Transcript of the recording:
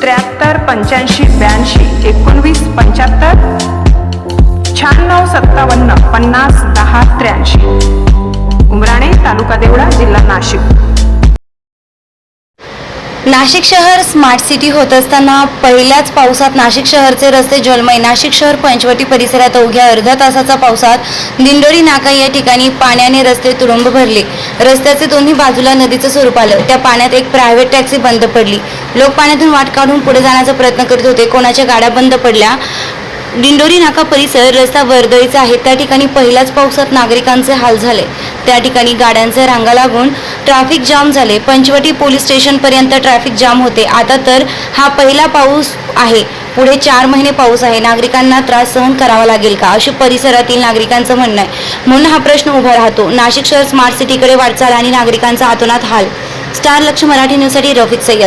त्र्याहत्तर पंच्याऐंशी ब्याऐंशी एकोणवीस पंच्याहत्तर शहाण्णव सत्तावन्न पन्नास दहा त्र्याऐंशी. उमराणे तालुका देवळा जिल्हा नाशिक. नाशिक शहर स्मार्ट सिटी होत असताना पहिल्याच पावसात नाशिक शहरचे रस्ते जलमय. नाशिक शहर पंचवटी परिसरात अवघ्या अर्ध्या तासाचा पावसात दिंडोरी नाका या ठिकाणी पाण्याने रस्ते तुडुंब भरले. रस्त्याचे दोन्ही बाजूला नदीचं स्वरूप आलं. त्या पाण्यात एक प्रायव्हेट टॅक्सी बंद पडली. लोक पाण्यातून वाट काढून पुढे जाण्याचा प्रयत्न करीत होते. कोणाच्या गाड्या बंद पडल्या? दिंडोरी नाका परिसर रस्ता वर्दळीचा आहे. त्या ठिकाणी पहिल्याच पावसात नागरिकांचे हाल झाले. त्या ठिकाणी गाड्यांचे रांगा लागून ट्रॅफिक जाम झाले. पंचवटी पोलीस स्टेशनपर्यंत ट्रॅफिक जाम होते. आता तर हा पहिला पाऊस आहे. पुढे चार महिने पाऊस आहे. नागरिकांना त्रास सहन करावा लागेल का? असे परिसरातील नागरिकांचं म्हणणं आहे. म्हणून हा प्रश्न उभा राहतो. नाशिक शहर स्मार्ट सिटीकडे वाटचाल आणि नागरिकांचा आतोनात हाल. स्टार लक्ष मराठी न्यूजसाठी रफिक सय्यद.